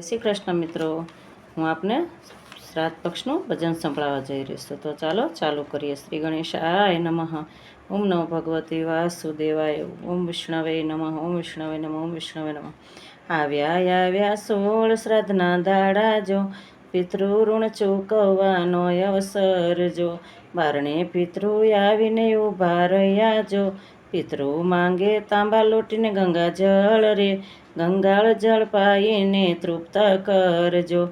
શ્રી કૃષ્ણ મિત્રો. હું આપને શ્રાદ્ધ પક્ષનું ભજન સંભળાવવા જઈ રહીશ છું. તો ચાલો, ચાલુ કરીએ. શ્રી ગણેશાય નમઃ. ઓમ નમઃ ભગવતી વાસુદેવાય. ઓમ વિષ્ણવે નમઃ. ઓમ વિષ્ણવે નમઃ. ઓમ વિષ્ણવે નમઃ. આવ્યા આવ્યા, સોળ શ્રાદ્ધના દાડા જો. પિતૃ ઋણ ચૂકવવાનો અવસર જો. બારણે પિતૃ આવીને ઊભા રહ્યા જો. પિતૃ માંગે તાંબા લોટીને ગંગા જળ રે. ગંગાળ જળ પાઈને તૃપ્ત કરજો.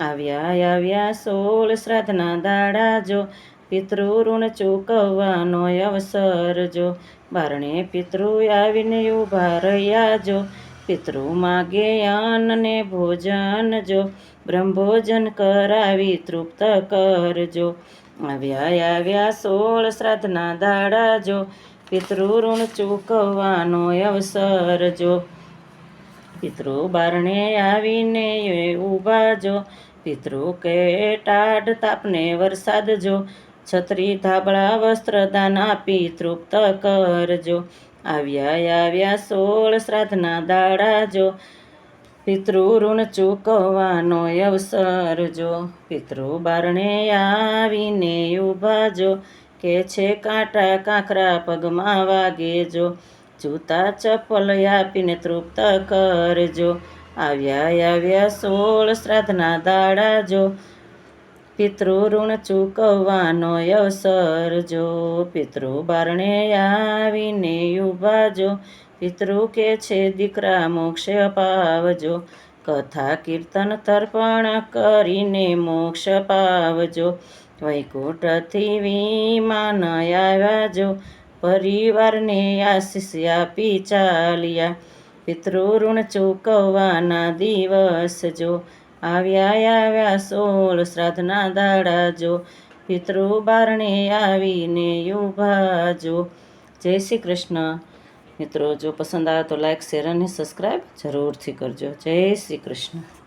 આવ્યા આવ્યા, સોળ શ્રાદ્ધના દાડા જો. પિતૃ ઋણ ચૂકવવાનો અવસર જો. બારણે પિતૃ આવીને ઊભા રહ્યા જો. પિતૃ માગે અન્ન ભોજન જો. બ્રહ્મભોજન કરાવી તૃપ્ત કરજો. આવ્યા આવ્યા, સોળ શ્રાદ્ધના દાડા જો. પિતૃ ઋણ ચૂકવવાનો અવસર જો. પિતૃ બારણે આવીને ઊભા જો. પિતૃ કે ટાઢ તાપને વરસાદ જો. છત્રી ધાબળા વસ્ત્ર દાન આપી તૃપ્ત કરજો આવ્યા આવ્યા સોળ શ્રાદ્ધના દાડા જો. પિતૃ ઋણ ચૂકવવાનો અવસર જો. પિતૃ બારણે આવીને ઊભા જો. કે છે કાંટા કાંકરા પગમાં વાગે જો જૂતા ચપ્પલ આપીને તૃપ્ત કરજો. આવ્યા આવ્યા સોળ શ્રાદ્ધના દાડા જો પિતૃ ઋણ ચૂકવવાનો અવસર જો પિતૃ બારણે આવીને ઊભા જો પિતૃ કે છે દીકરા મોક્ષ અપાવજો. કથા કીર્તન તર્પણ કરીને મોક્ષ પાવજો વૈકુંઠથી વિમાન આવ્યા જો પરિવારને આશીષ આપી ચાલ્યા. પિતૃ ઋણ ચૂકવવાના દિવસ જો આવ્યા આવ્યા સોળ શ્રાદ્ધના દાડા જો પિતૃ બારણે આવીને ઊભા જો જય શ્રી કૃષ્ણ. મિત્રો, જો પસંદ આવે તો લાઈક શેર અને સબસ્ક્રાઈબ જરૂરથી કરજો. જય શ્રી કૃષ્ણ.